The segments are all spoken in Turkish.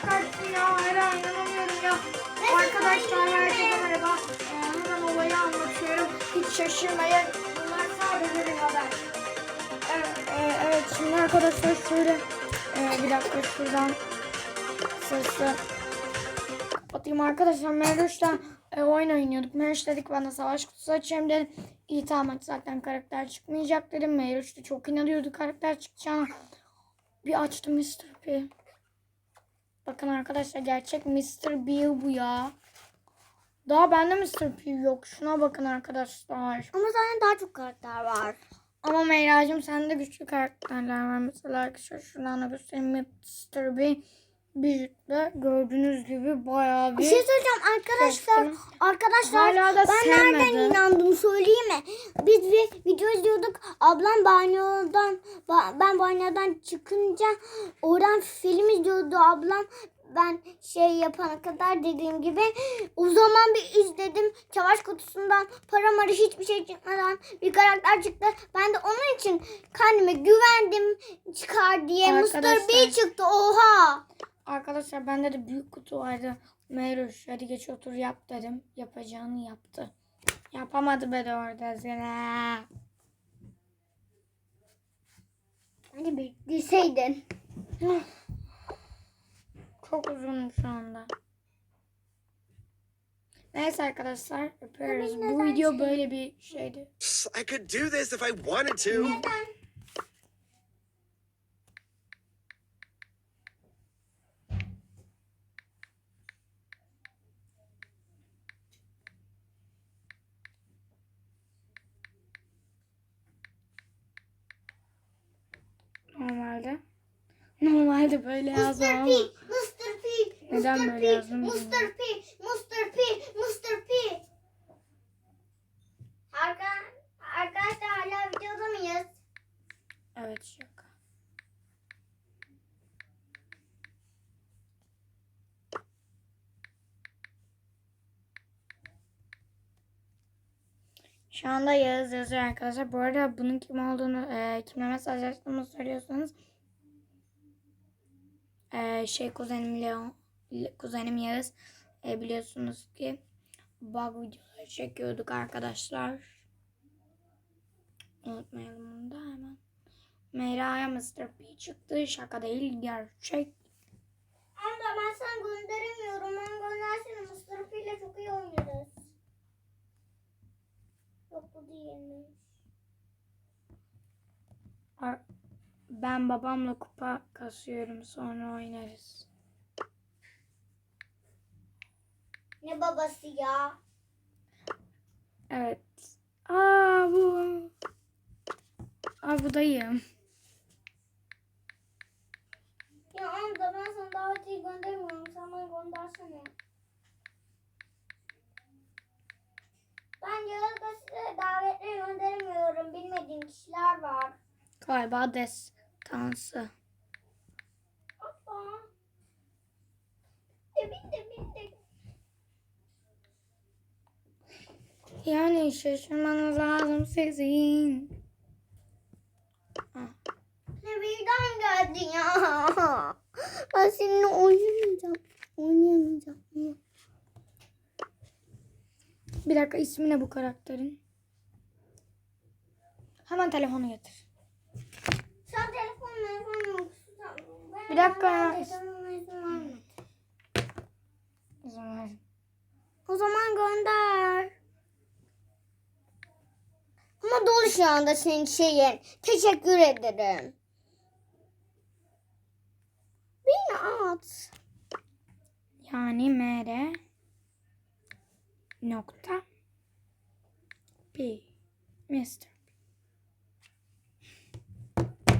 çıkarttım ya. Hala inanamıyorum ya. Arkadaşlar herkese merhaba. Ee, hemen olayı anlatıyorum. Hiç şaşırmayın. Bunlar sadece bir haber. Evet, e, evet şimdi arkadaşlar şöyle e, bir dakika şuradan sesi kapatayım arkadaşlar. Meriç'le e, oyun oynuyorduk. Meriç dedik bana savaş kutusu açayım dedim. İyi tamam zaten karakter çıkmayacak dedim. Meriç de çok inanıyordu karakter çıkacağına. Bir açtım Mr. P. Bakın arkadaşlar gerçek Mr. B bu ya. Daha bende Mr. P yok. Şuna bakın arkadaşlar. Ama zaten daha çok karakter var. Ama Meyra'cığım sende güçlü karakterler var. Mesela arkadaşlar şuradan da göstereyim. Mr. B bir de gördüğünüz gibi bayağı Bir bir şey söyleyeceğim arkadaşlar. Kestim. Arkadaşlar Hala da ben nereden sevmedi. inandım söyleyeyim mi? Biz bir video izliyorduk. Ablam banyodan ba- ben banyodan çıkınca oradan film izliyordu ablam. Ben şey yapana kadar dediğim gibi o zaman bir izledim. Savaş kutusundan para mara hiçbir şey çıkmadan bir karakter çıktı. Ben de onun için kendime güvendim çıkar diye. Mr. B çıktı oha. Arkadaşlar bende de büyük kutu vardı. Meyruş hadi geç otur yap dedim. Yapacağını yaptı. Yapamadı be de orada seni. Hani bekleseydin. Çok uzun şu anda. Neyse arkadaşlar öpüyoruz. Bu neden video şey- böyle bir şeydi. I could do this if I wanted to. Normalde. Normalde böyle yazmam ama. Mr. P, Neden Mr. böyle P, yazdın Mr. P, Mr. P, Mr. P. Arka, arkadaşlar hala videoda mıyız? Evet şaka. Şu anda Yağız yazıyor arkadaşlar. Bu arada bunun kim olduğunu, e, kime mesaj attığımı soruyorsanız e, şey kuzenim Leon, Le- kuzenim Yağız e, biliyorsunuz ki bug videoları çekiyorduk arkadaşlar. Unutmayalım bunu da hemen. Meyra'ya Mr. P çıktı. Şaka değil gerçek. Amca ben sana gönderemiyorum. Ben göndersene Mr. P ile çok iyi oynarız. Yok bu değilmiş. Ben babamla kupa kasıyorum sonra oynarız. Ne babası ya? Evet. Aa bu. Aa bu dayım. Ya amca ben sana davetiye göndermiyorum. Sen bana göndersene. Ben Yağız'da size davetli gönderemiyorum. Bilmediğim kişiler var. Galiba destansı. Debin. Yani şaşırmanız lazım sizin. Ah, Ne birden geldin ya. Ben seninle oynayamayacağım. Oynayamayacağım. Bir dakika ismi ne bu karakterin? Hemen telefonu getir. Sen telefon telefon yok. Ben Bir dakika. vermedim. İzin ver. O zaman gönder. Ama dolu şu anda senin şeyin. Teşekkür ederim. Beni at. Yani mr nokta p Mr. Hmm.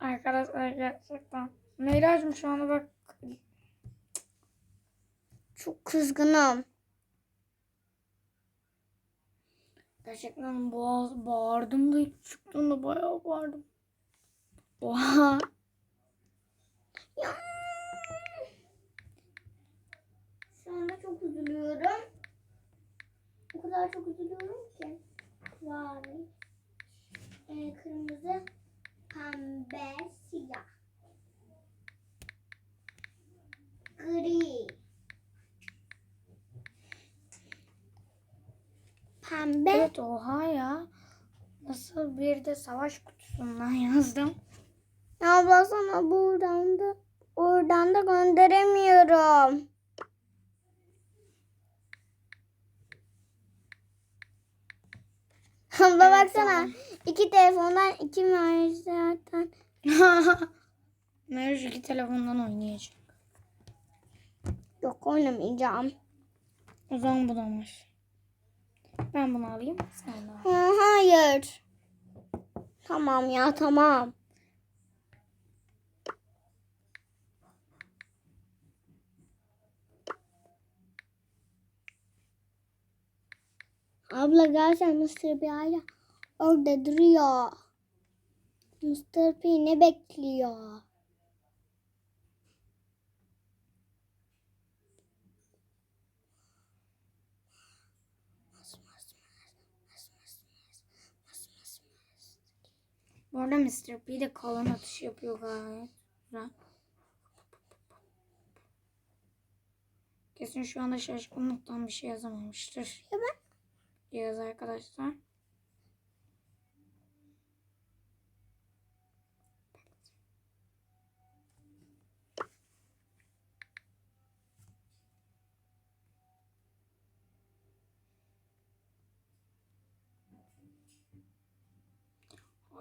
Arkadaşlar gerçekten. Meyra'cığım şu anda bak. Çok kızgınım. Gerçekten boğaz, bağırdım da çıktığında bayağı bağırdım. Oha. Ya. Şu anda çok üzülüyorum. kadar çok üzülüyorum ki. Mavi, e, kırmızı, pembe, siyah. Gri. Pembe. Evet oha ya. Nasıl bir de savaş kutusundan yazdım. Abla sana buradan da oradan da gönderemiyorum. Abla baksana. İki telefondan iki zaten. Meriç iki telefondan oynayacak. Yok oynamayacağım. O zaman bu da var. Ben bunu alayım. Sen de al. Ha, hayır. Tamam ya tamam. Abla gelsene Mr. P hala orada duruyor. Mr. P ne bekliyor? Bu arada Mr. P de kalan atış yapıyor gayet. Güzel. Kesin şu anda şaşkınlıktan bir şey yazamamıştır. Ya ben? Yaz arkadaşlar.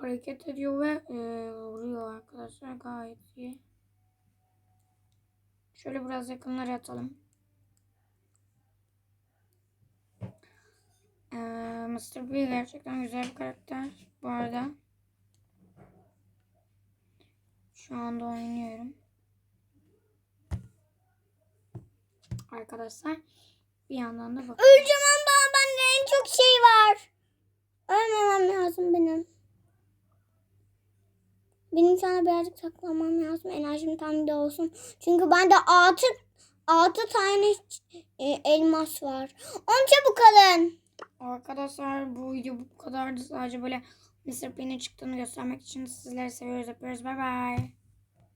Hareket ediyor ve e, vuruyor arkadaşlar gayet iyi. Şöyle biraz yakınlara atalım. Ee, Mr. B gerçekten güzel bir karakter bu arada. Şu anda oynuyorum. Arkadaşlar bir yandan da bak. Öleceğim ama bende en çok şey var. Ölmemem lazım benim. Benim şu anda birazcık saklamam lazım. Enerjim tam da olsun. Çünkü bende altı, altı tane e, elmas var. On çabuk alın. Arkadaşlar bu video bu kadardı. Sadece böyle Mr. P'nin çıktığını göstermek için sizleri seviyoruz. Öpüyoruz. Bay bay.